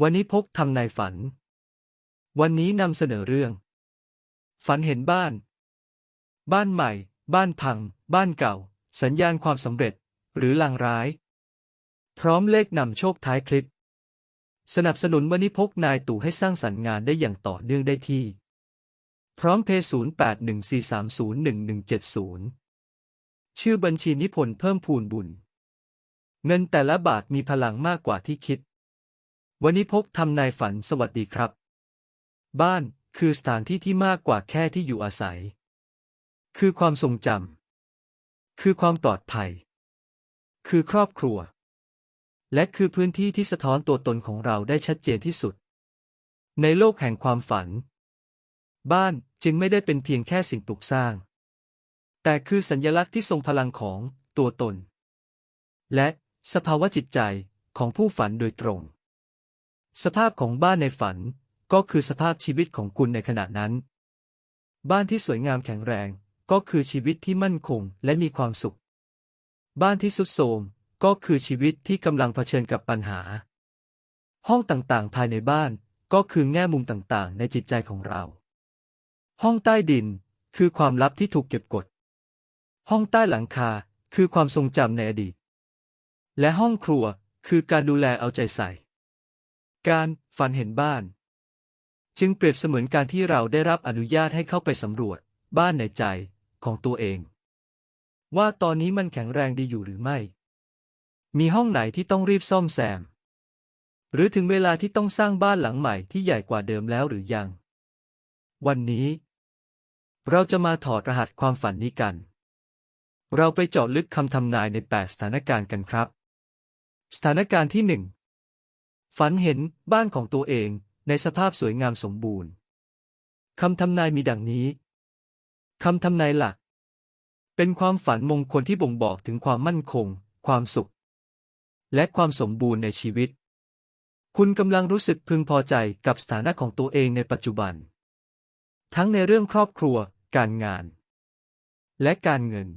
วันนี้พกทำนายฝัน วันนี้นำเสนอเรื่อง ฝันเห็นบ้าน บ้านใหม่ บ้านพัง บ้านเก่า สัญญาณความสำเร็จ หรือลางร้าย พร้อมเลขนำโชคท้ายคลิป สนับสนุนวันนี้พกนายตู่ให้สร้างสรรค์งานได้อย่างต่อเนื่องได้ที่ พร้อมเพย์0814301170 ชื่อบัญชีนิพนธ์เพิ่มพูนบุญ เงินแต่ละบาทมีพลังมากกว่าที่คิด วันนี้พกทำนายฝันสวัสดีครับ บ้านคือสถานที่ที่มากกว่าแค่ที่อยู่อาศัย คือความทรงจำคือความปลอดภัย คือครอบครัว และคือพื้นที่ที่สะท้อนตัวตนของเราได้ชัดเจนที่สุด ในโลกแห่งความฝัน บ้านจึงไม่ได้เป็นเพียงแค่สิ่งปลูกสร้าง แต่คือสัญลักษณ์ที่ทรงพลังของตัวตน และสภาวะจิตใจของผู้ฝันโดยตรง สภาพของบ้านในฝันก็คือสภาพชีวิตของคุณในขณะนั้น บ้านที่สวยงามแข็งแรงก็คือชีวิตที่มั่นคงและมีความสุข บ้านที่สุดโทรมก็คือชีวิตที่กำลังเผชิญกับปัญหา ห้องต่างๆ ภายในบ้านก็คือแง่มุมต่างๆ ในจิตใจของเรา ห้องใต้ดินคือความลับที่ถูกเก็บกด ห้องใต้หลังคาคือความทรงจำในอดีต และห้องครัวคือการดูแลเอาใจใส่ การฝันเห็นบ้าน จึงเปรียบเสมือนการที่เราได้รับอนุญาตให้เข้าไปสำรวจ บ้านในใจของตัวเอง ว่าตอนนี้มันแข็งแรงดีอยู่หรือไม่ มีห้องไหนที่ต้องรีบซ่อมแซม หรือถึงเวลาที่ต้องสร้างบ้านหลังใหม่ที่ใหญ่กว่าเดิมแล้วหรือยัง วันนี้ เราจะมาถอดรหัสความฝันนี้กัน เราไปเจาะลึกคำทำนายใน 8 สถานการณ์กันครับ สถานการณ์ที่หนึ่ง ฝันเห็นบ้านของตัวเองในสภาพสวยงามสมบูรณ์ คำทำนายมีดังนี้ คำทำนายหลัก เป็นความฝันมงคลที่บ่งบอกถึงความมั่นคง ความสุข และความสมบูรณ์ในชีวิต คุณกำลังรู้สึกพึงพอใจกับสถานะของตัวเองในปัจจุบัน ทั้งในเรื่องครอบครัว การงาน และการเงิน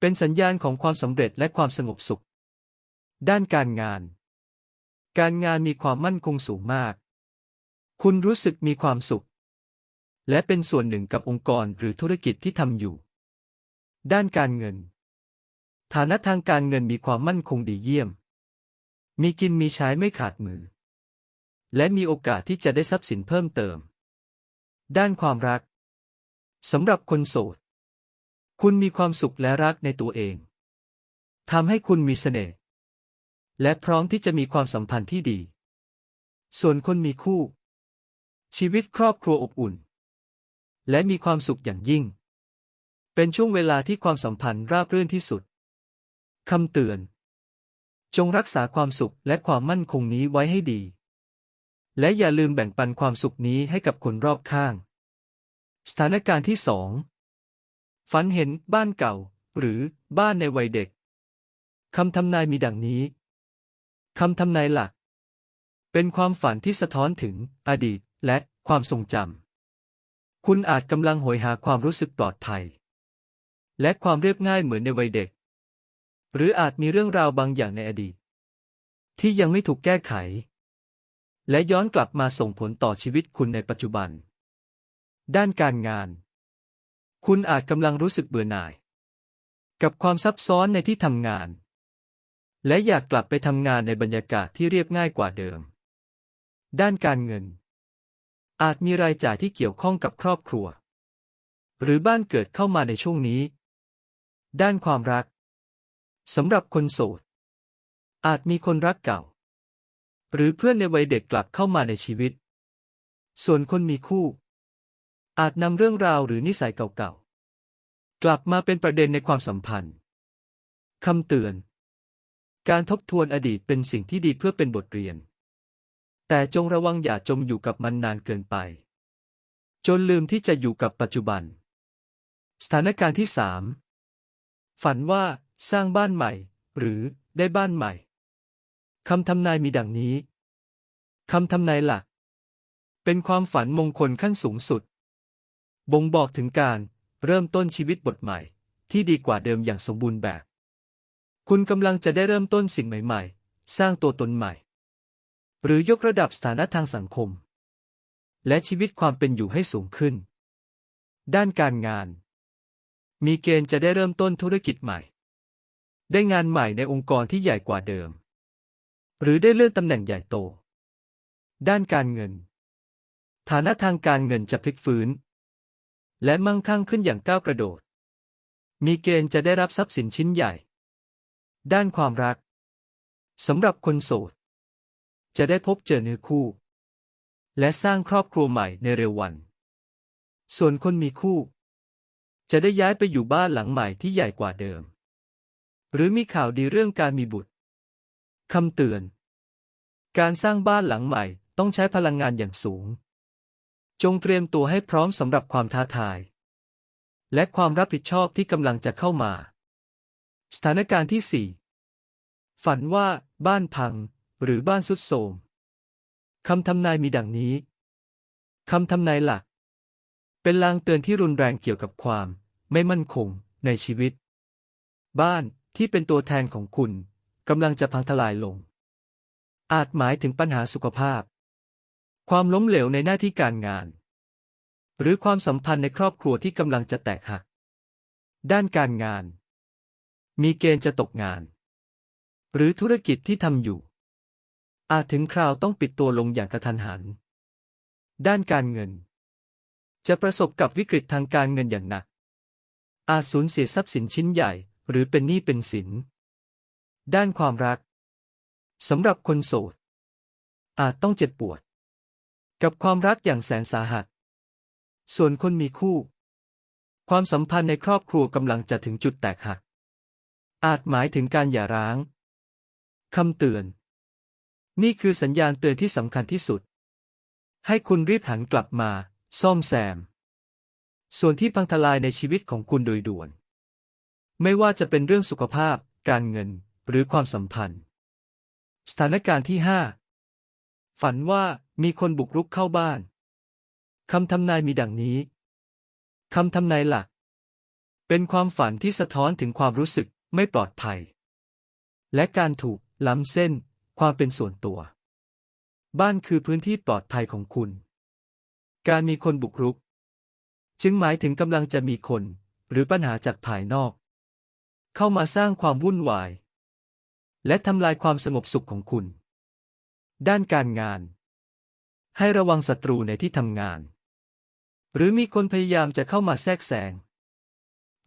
เป็นสัญญาณของความสำเร็จและความสงบสุข ด้านการงาน การงานมีความมั่นคงสูงมาก คุณรู้สึกมีความสุข และเป็นส่วนหนึ่งกับองค์กรหรือธุรกิจที่ทำอยู่ ด้านการเงิน ฐานะทางการเงินมีความมั่นคงดีเยี่ยม มีกินมีใช้ไม่ขาดมือ และมีโอกาสที่จะได้ทรัพย์สินเพิ่มเติม ด้านความรักสำหรับคนโสด คุณมีความสุขและรักในตัวเองทำให้คุณมีเสน่ห์ และพร้อมที่จะมีความสัมพันธ์ที่ดี ส่วนคนมีคู่ ชีวิตครอบครัวอบอุ่น และมีความสุขอย่างยิ่ง เป็นช่วงเวลาที่ความสัมพันธ์ราบรื่นที่สุดคำเตือน จงรักษาความสุขและความมั่นคงนี้ไว้ให้ดี และอย่าลืมแบ่งปันความสุขนี้ให้กับคนรอบข้าง สถานการณ์ที่สองฝันเห็นบ้านเก่า หรือบ้านในวัยเด็กคำทำนายมีดังนี้ คำทำนายหลัก เป็นความฝันที่สะท้อนถึงอดีตและความทรงจำ คุณอาจกำลังโหยหาความรู้สึกปลอดภัย และความเรียบง่ายเหมือนในวัยเด็ก หรืออาจมีเรื่องราวบางอย่างในอดีต ที่ยังไม่ถูกแก้ไข และย้อนกลับมาส่งผลต่อชีวิตคุณในปัจจุบัน ด้านการงาน คุณอาจกำลังรู้สึกเบื่อหน่าย กับความซับซ้อนในที่ทำงาน และอยากกลับไปทำงานในบรรยากาศที่เรียบง่ายกว่าเดิม ด้านการเงิน อาจมีรายจ่ายที่เกี่ยวข้องกับครอบครัว หรือบ้านเกิดเข้ามาในช่วงนี้ ด้านความรักสำหรับคนโสด อาจมีคนรักเก่า หรือเพื่อนในวัยเด็กกลับเข้ามาในชีวิต ส่วนคนมีคู่ อาจนำเรื่องราวหรือนิสัยเก่าๆ กลับมาเป็นประเด็นในความสัมพันธ์คำเตือน การทบทวนอดีตเป็นสิ่งที่ดีเพื่อเป็นบทเรียน แต่จงระวังอย่าจมอยู่กับมันนานเกินไป จนลืมที่จะอยู่กับปัจจุบัน สถานการณ์ที่สามฝันว่าสร้างบ้านใหม่ หรือได้บ้านใหม่ คำทำนายมีดังนี้ คำทำนายหลัก เป็นความฝันมงคลขั้นสูงสุด บ่งบอกถึงการเริ่มต้นชีวิตบทใหม่ ที่ดีกว่าเดิมอย่างสมบูรณ์แบบ คุณกำลังจะได้เริ่มต้นสิ่งใหม่ๆ สร้างตัวตนใหม่ หรือยกระดับสถานะทางสังคม และชีวิตความเป็นอยู่ให้สูงขึ้น ด้านการงาน มีเกณฑ์จะได้เริ่มต้นธุรกิจใหม่ ได้งานใหม่ในองค์กรที่ใหญ่กว่าเดิม หรือได้เลื่อนตำแหน่งใหญ่โต ด้านการเงิน ฐานะทางการเงินจะพลิกฟื้น และมั่งคั่งขึ้นอย่างก้าวกระโดด มีเกณฑ์จะได้รับทรัพย์สินชิ้นใหญ่ ด้านความรักสำหรับคนโสด จะได้พบเจอเนื้อคู่ และสร้างครอบครัวใหม่ในเร็ววัน ส่วนคนมีคู่ จะได้ย้ายไปอยู่บ้านหลังใหม่ที่ใหญ่กว่าเดิม หรือมีข่าวดีเรื่องการมีบุตรคำเตือน การสร้างบ้านหลังใหม่ต้องใช้พลังงานอย่างสูง จงเตรียมตัวให้พร้อมสำหรับความท้าทาย และความรับผิดชอบที่กำลังจะเข้ามา สถานการณ์ที่สี่ฝันว่าบ้านพัง หรือบ้านสุดโทรมคำทำนายมีดังนี้คำทำนายหลัก เป็นลางเตือนที่รุนแรงเกี่ยวกับความ ไม่มั่นคงในชีวิต บ้านที่เป็นตัวแทนของคุณกำลังจะพังทลายลง อาจหมายถึงปัญหาสุขภาพ ความล้มเหลวในหน้าที่การงาน หรือความสัมพันธ์ในครอบครัวที่กำลังจะแตกหัก ด้านการงาน มีเกณฑ์จะตกงาน หรือธุรกิจที่ทำอยู่ อาจถึงคราวต้องปิดตัวลงอย่างกระทันหัน ด้านการเงิน จะประสบกับวิกฤตทางการเงินอย่างหนัก อาจสูญเสียทรัพย์สินชิ้นใหญ่ หรือเป็นหนี้เป็นสิน ด้านความรักสำหรับคนโสด อาจต้องเจ็บปวด กับความรักอย่างแสนสาหัส ส่วนคนมีคู่ ความสัมพันธ์ในครอบครัวกำลังจะถึงจุดแตกหัก อาจหมายถึงการหย่าร้าง คำเตือน นี่คือสัญญาณเตือนที่สำคัญที่สุด ให้คุณรีบหันกลับมา ซ่อมแซม ส่วนที่พังทลายในชีวิตของคุณโดยด่วน ไม่ว่าจะเป็นเรื่องสุขภาพ การเงิน หรือความสัมพันธ์ สถานการณ์ที่ห้าฝันว่ามีคนบุกรุกเข้าบ้าน คำทำนายมีดังนี้ คำทำนายหลัก เป็นความฝันที่สะท้อนถึงความรู้สึก ไม่ปลอดภัย และการถูกล้ำเส้นความเป็นส่วนตัว บ้านคือพื้นที่ปลอดภัยของคุณ การมีคนบุกรุก จึงหมายถึงกำลังจะมีคน หรือปัญหาจากภายนอก เข้ามาสร้างความวุ่นวาย และทำลายความสงบสุขของคุณ ด้านการงาน ให้ระวังศัตรูในที่ทำงาน หรือมีคนพยายามจะเข้ามาแทรกแซง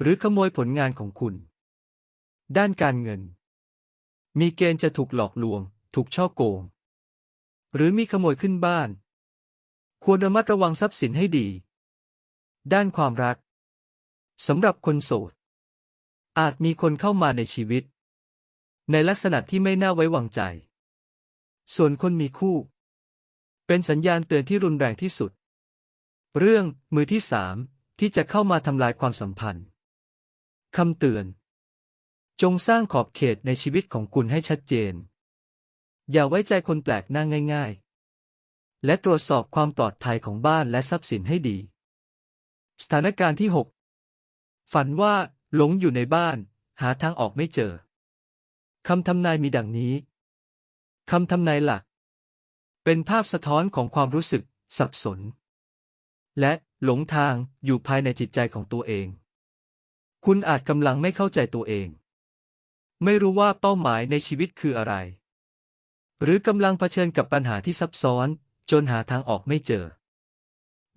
หรือขโมยผลงานของคุณ ด้านการเงิน มีเกณฑ์จะถูกหลอกลวง ถูกช่อโกง หรือมีขโมยขึ้นบ้าน ควรระมัดระวังทรัพย์สินให้ดี ด้านความรักสำหรับคนโสด อาจมีคนเข้ามาในชีวิต ในลักษณะที่ไม่น่าไว้วางใจ ส่วนคนมีคู่ เป็นสัญญาณเตือนที่รุนแรงที่สุด เรื่องมือที่สามที่จะเข้ามาทำลายความสัมพันธ์คำเตือน จงสร้างขอบเขตในชีวิตของคุณให้ชัดเจน อย่าไว้ใจคนแปลกหน้าง่าย ๆ และตรวจสอบความปลอดภัยของบ้านและทรัพย์สินให้ดี สถานการณ์ที่ 6 ฝันว่าหลงอยู่ในบ้าน หาทางออกไม่เจอ คำทำนายมีดังนี้ คำทำนายหลัก เป็นภาพสะท้อนของความรู้สึก สับสน และหลงทางอยู่ภายในจิตใจของตัวเอง คุณอาจกำลังไม่เข้าใจตัวเอง ไม่รู้ว่าเป้าหมายในชีวิตคืออะไร หรือกำลังเผชิญกับปัญหาที่ซับซ้อน จนหาทางออกไม่เจอ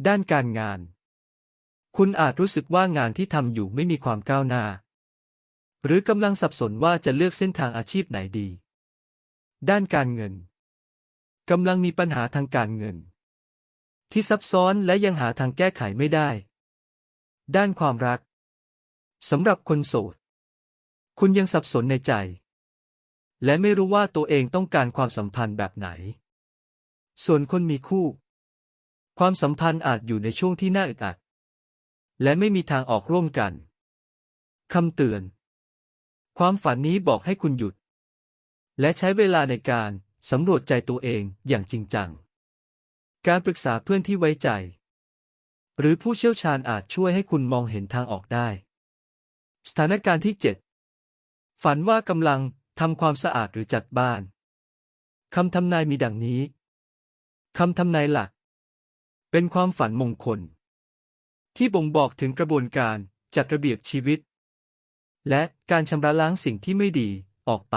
ด้านการงาน คุณอาจรู้สึกว่างานที่ทำอยู่ไม่มีความก้าวหน้า หรือกำลังสับสนว่าจะเลือกเส้นทางอาชีพไหนดี ด้านการเงินกำลังมีปัญหาทางการเงิน ที่ซับซ้อนและยังหาทางแก้ไขไม่ได้ ด้านความรักสำหรับคนโสด คุณยังสับสนในใจ และไม่รู้ว่าตัวเองต้องการความสัมพันธ์แบบไหน ส่วนคนมีคู่ ความสัมพันธ์อาจอยู่ในช่วงที่น่าอึดอัด และไม่มีทางออกร่วมกันคำเตือน ความฝันนี้บอกให้คุณหยุด และใช้เวลาในการสำรวจใจตัวเองอย่างจริงจัง การปรึกษาเพื่อนที่ไว้ใจ หรือผู้เชี่ยวชาญอาจช่วยให้คุณมองเห็นทางออกได้ สถานการณ์ที่ 7 ฝันว่ากำลังทำความสะอาดหรือจัดบ้าน คำทำนายมีดังนี้ คำทำนายหลัก เป็นความฝันมงคล ที่บ่งบอกถึงกระบวนการจัดระเบียบชีวิต และการชำระล้างสิ่งที่ไม่ดีออกไป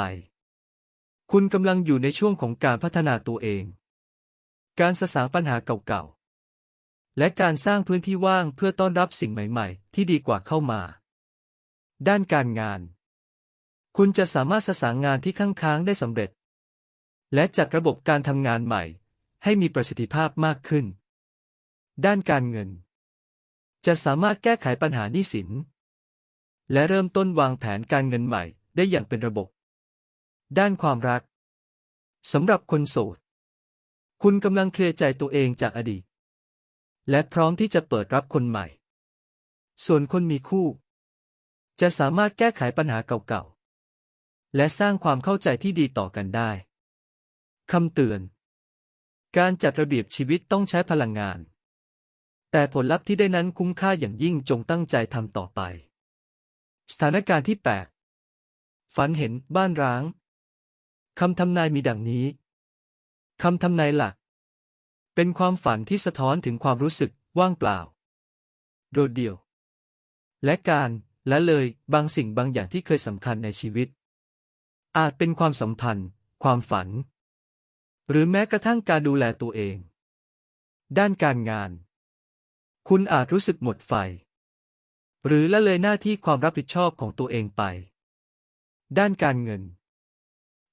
คุณกำลังอยู่ในช่วงของการพัฒนาตัวเอง การสะสางปัญหาเก่าๆ และการสร้างพื้นที่ว่างเพื่อต้อนรับสิ่งใหม่ ๆ ที่ดีกว่าเข้ามา ด้านการงาน คุณจะสามารถสสางงานที่ค้างๆได้สำเร็จ และจัดระบบการทำงานใหม่ ให้มีประสิทธิภาพมากขึ้น ด้านการเงิน จะสามารถแก้ไขปัญหาหนี้สิน และเริ่มต้นวางแผนการเงินใหม่ได้อย่างเป็นระบบ ด้านความรักสำหรับคนโสด คุณกำลังเคลียร์ใจตัวเองจากอดีต และพร้อมที่จะเปิดรับคนใหม่ ส่วนคนมีคู่ จะสามารถแก้ไขปัญหาเก่าๆ และสร้างความเข้าใจที่ดีต่อกันได้ คำเตือน การจัดระเบียบชีวิตต้องใช้พลังงาน แต่ผลลัพธ์ที่ได้นั้นคุ้มค่าอย่างยิ่งจงตั้งใจทำต่อไป สถานการณ์ที่ 8 ฝันเห็นบ้านร้าง คำทำนายมีดังนี้ คำทำนายหลัก เป็นความฝันที่สะท้อนถึงความรู้สึกว่างเปล่า โดดเดี่ยว และการและเลยบางสิ่งบางอย่างที่เคยสำคัญในชีวิต อาจเป็นความสัมพันธ์ ความฝัน หรือแม้กระทั่งการดูแลตัวเอง ด้านการงาน คุณอาจรู้สึกหมดไฟ หรือละเลยหน้าที่ความรับผิดชอบของตัวเองไป ด้านการเงิน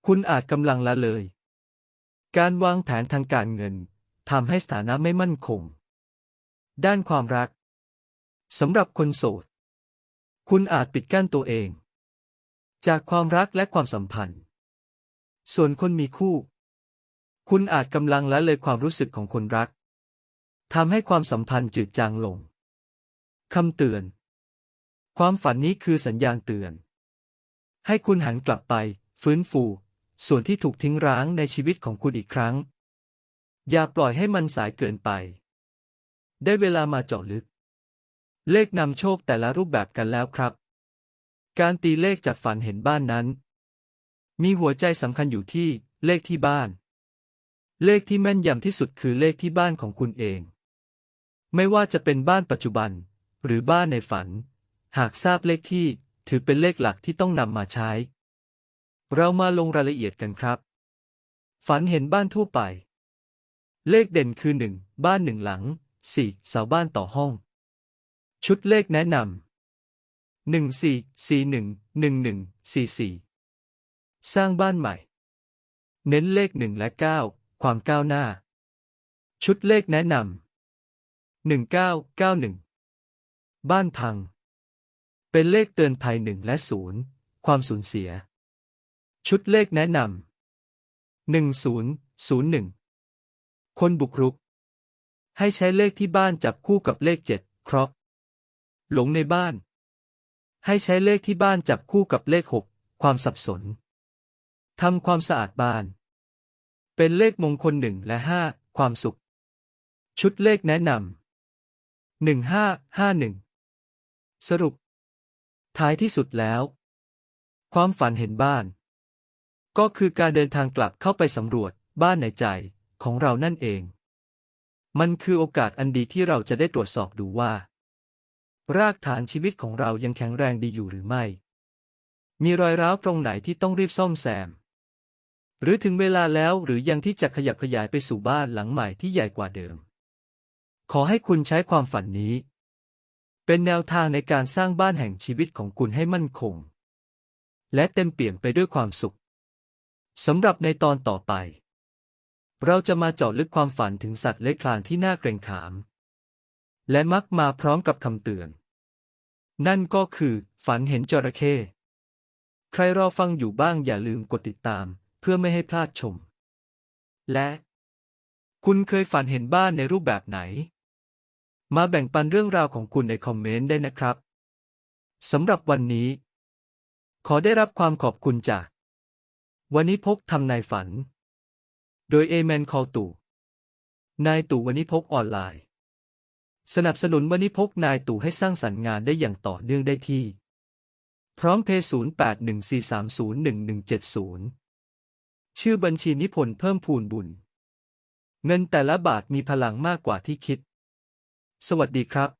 คุณอาจกำลังละเลย การวางแผนทางการเงินทำให้สถานะไม่มั่นคง ด้านความรักสำหรับคนโสด คุณอาจปิดกั้นตัวเอง จากความรักและความสัมพันธ์ ส่วนคนมีคู่ คุณอาจกำลังละเลยความรู้สึกของคนรักทำให้ความสัมพันธ์จืดจางลงคำเตือน ความฝันนี้คือสัญญาณเตือน ให้คุณหันกลับไป ฟื้นฟู ส่วนที่ถูกทิ้งร้างในชีวิตของคุณอีกครั้ง อย่าปล่อยให้มันสายเกินไป ได้เวลามาเจาะลึก เลขนำโชคแต่ละรูปแบบกันแล้วครับ การตีเลขจากฝันเห็นบ้านนั้น มีหัวใจสำคัญอยู่ที่เลขที่บ้าน เลขที่แม่นยำที่สุดคือเลขที่บ้านของคุณเอง ไม่ว่าจะเป็นบ้านปัจจุบัน หรือบ้านในฝัน หากทราบเลขที่ถือเป็นเลขหลักที่ต้องนำมาใช้ เรามาลงรายละเอียดกันครับ ฝันเห็นบ้านทั่วไป เลขเด่นคือหนึ่งบ้านหนึ่งหลังสี่เสาบ้านต่อห้อง ชุดเลขแนะนำ หนึ่งสี่สี่หนึ่งหนึ่งหนึ่งสี่สี่สร้างบ้านใหม่ เน้นเลขหนึ่งและเก้าความก้าวหน้า ชุดเลขแนะนำหนึ่งเก้าเก้าหนึ่งบ้านพัง เป็นเลขเตือนภัยหนึ่งและศูนย์ความสูญเสีย ชุดเลขแนะนำหนึ่งศูนย์ศูนย์หนึ่งคนบุกรุก ให้ใช้เลขที่บ้านจับคู่กับเลขเจ็ดเพราะหลงในบ้าน ให้ใช้เลขที่บ้านจับคู่กับเลขหกความสับสนทำความสะอาดบ้าน เป็นเลขมงคลหนึ่งและห้าความสุข ชุดเลขแนะนำหนึ่งห้าห้าหนึ่งสรุป ท้ายที่สุดแล้ว ความฝันเห็นบ้าน ก็คือการเดินทางกลับเข้าไปสำรวจบ้านในใจของเรานั่นเอง มันคือโอกาสอันดีที่เราจะได้ตรวจสอบดูว่า รากฐานชีวิตของเรายังแข็งแรงดีอยู่หรือไม่ มีรอยร้าวตรงไหนที่ต้องรีบซ่อมแซม หรือถึงเวลาแล้วหรือยังที่จะขยับขยายไปสู่บ้านหลังใหม่ที่ใหญ่กว่าเดิม ขอให้คุณใช้ความฝันนี้ เป็นแนวทางในการสร้างบ้านแห่งชีวิตของคุณให้มั่นคง และเต็มเปี่ยมไปด้วยความสุขสำหรับในตอนต่อไป เราจะมาเจาะลึกความฝันถึงสัตว์เลื้อยคลานที่น่าเกรงขาม และมักมาพร้อมกับคำเตือน นั่นก็คือ ฝันเห็นจระเข้ ใครรอฟังอยู่บ้างอย่าลืมกดติดตาม เพื่อไม่ให้พลาดชม และ คุณเคยฝันเห็นบ้านในรูปแบบไหน มาแบ่งปันเรื่องราวของคุณในคอมเมนต์ได้นะครับสำหรับวันนี้ ขอได้รับความขอบคุณจาก วันนี้พกทำนายฝัน โดยเอแมนคอตู่นายตู่วันนี้พกออนไลน์ สนับสนุนวันนี้พกนายตู่ให้สร้างสรรค์งานได้อย่างต่อเนื่องได้ที่ พร้อมเพย์0814301170 ชื่อบัญชีนิพนธ์เพิ่มพูนบุญ เงินแต่ละบาทมีพลังมากกว่าที่คิด สวัสดีครับ